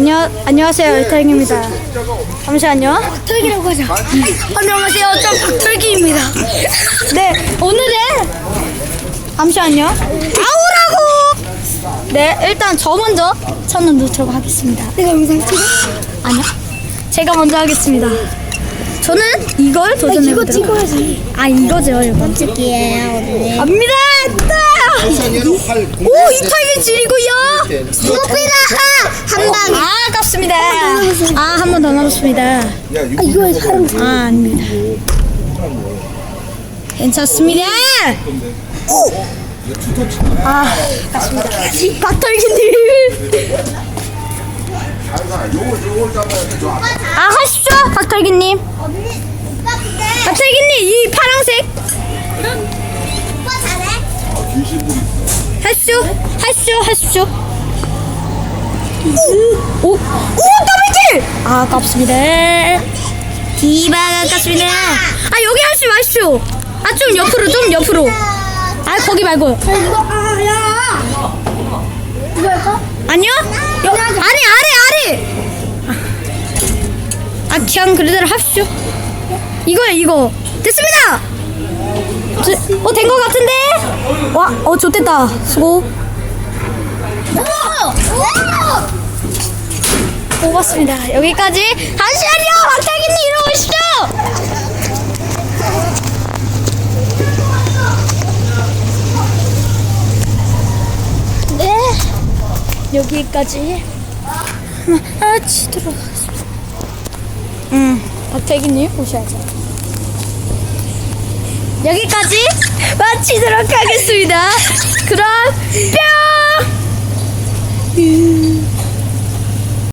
안녕 안녕하세요 일타입니다. 잠시만요. 털기라고 하자. 안녕하세요. 저 털기입니다. 네 오늘은 잠시만요. 아우라고. 네 일단 저 먼저 첫눈 넣도록 하겠습니다. 내가 영상 찍어? 아니요. 제가 먼저 하겠습니다. 저는 이걸 이거 도전해보도록 찍어야지. 아 이거죠 여러분. 찍기예요 오늘. 갑니다. 아! 오 이탈리 질이고요. 스피드 한 방. 아 아깝습니다. 아 한 번더 남았습니다. 아 이거 사람 아 아닙니다. 괜찮습니다. 아 아깝습니다. 박털기님. 아 하십시오 박털기님. 박털기님 이 파랑색 오빠 잘해? 하십시오 하십시오 하십시오. 오, 오, 더블킬! 아, 아깝습니다. 디바가 아깝습니다. 아, 여기 하지 마십시오. 아, 좀 옆으로, 좀 옆으로. 아, 거기 말고. 아니요? 여, 아래, 아래, 아래! 아, 그냥 그대로 합시오. 이거요, 이거. 됐습니다! 저, 어, 된 것 같은데? 와, 어, 좋됐다. 수고. 뽑았습니다. 여기까지. 잠시만요! 박태기님 이러고 오시죠! 네. 여기까지. 아, 치도록 하겠습니다. 음, 박태기님 오셔야죠. 여기까지 마치도록 하겠습니다. 그럼 뿅!